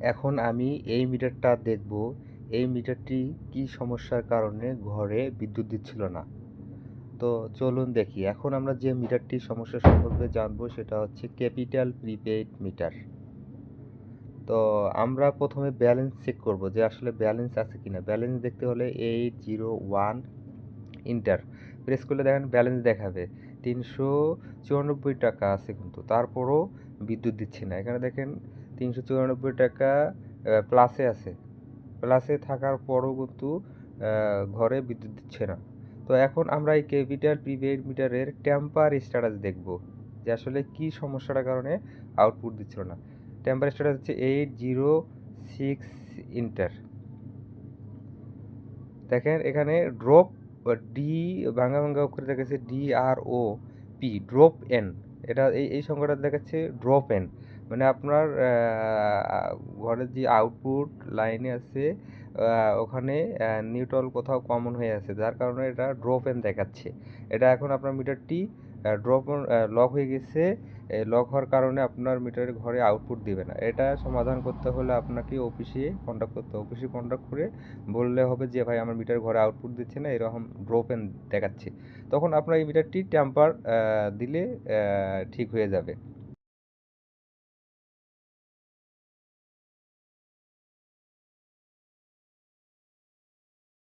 এখন আমি এই মিটারটা দেখব। এই মিটারটি কি সমস্যার কারণে ঘরে বিদ্যুৎ দিচ্ছিল না? তো চলুন দেখি। এখন আমরা যে মিটারটির সমস্যা সম্পর্কে জানব সেটা হচ্ছে ক্যাপিটাল প্রিপেইড মিটার। তো আমরা প্রথমে ব্যালেন্স চেক করব যে আসলে ব্যালেন্স আছে কি না ব্যালেন্স দেখতে হলে eight zero one enter. Press করলে দেখেন ব্যালেন্স দেখাবে। তিনশো চুরানব্বই টাকা আছে কিন্তু। তারপরও বিদ্যুৎ দিচ্ছে না। এখানে দেখেন তিনশো চুরানব্বই টাকা প্লাসে আছে। প্লাসে থাকার পরও কিন্তু ঘরে বিদ্যুৎ দিচ্ছে না। তো এখন আমরা এই ক্যাপিটাল প্রিপেইড মিটারের টেম্পার স্ট্যাটাস দেখব, যে আসলে কি সমস্যাটার কারণে আউটপুট দিচ্ছিল না। টেম্পার স্ট্যাটাস হচ্ছে এইট জিরো সিক্স ইন্টার দেখেন এখানে ড্রপ ডি ভাঙা ভাঙ্গা অক্ষরে দেখাচ্ছে D R O P drop N এটা এই এই সংখ্যাটা দেখাচ্ছে ড্রপ এন মানে আপনার ঘরের যে আউটপুট লাইনে আছে ওখানে নিউট্রাল কোথাও কমন হয়ে আছে। যার কারণে এটা ড্রপ এন দেখাচ্ছে। এটা এখন আপনার মিটারটি ড্রপ লক হয়ে গেছে। লক হওয়ার কারণে আপনার মিটারের ঘরে আউটপুট দিবে না। এটা সমাধান করতে হলে আপনাকে অফিসে কন্ট্যাক্ট করতে অফিসে কন্ট্যাক্ট করে বললে হবে যে, ভাই, আমার মিটার ঘরে আউটপুট দিচ্ছে না। এরকম ড্রপ এন দেখাচ্ছে। তখন আপনার এই মিটারটি ট্যাম্পার দিলে ঠিক হয়ে যাবে।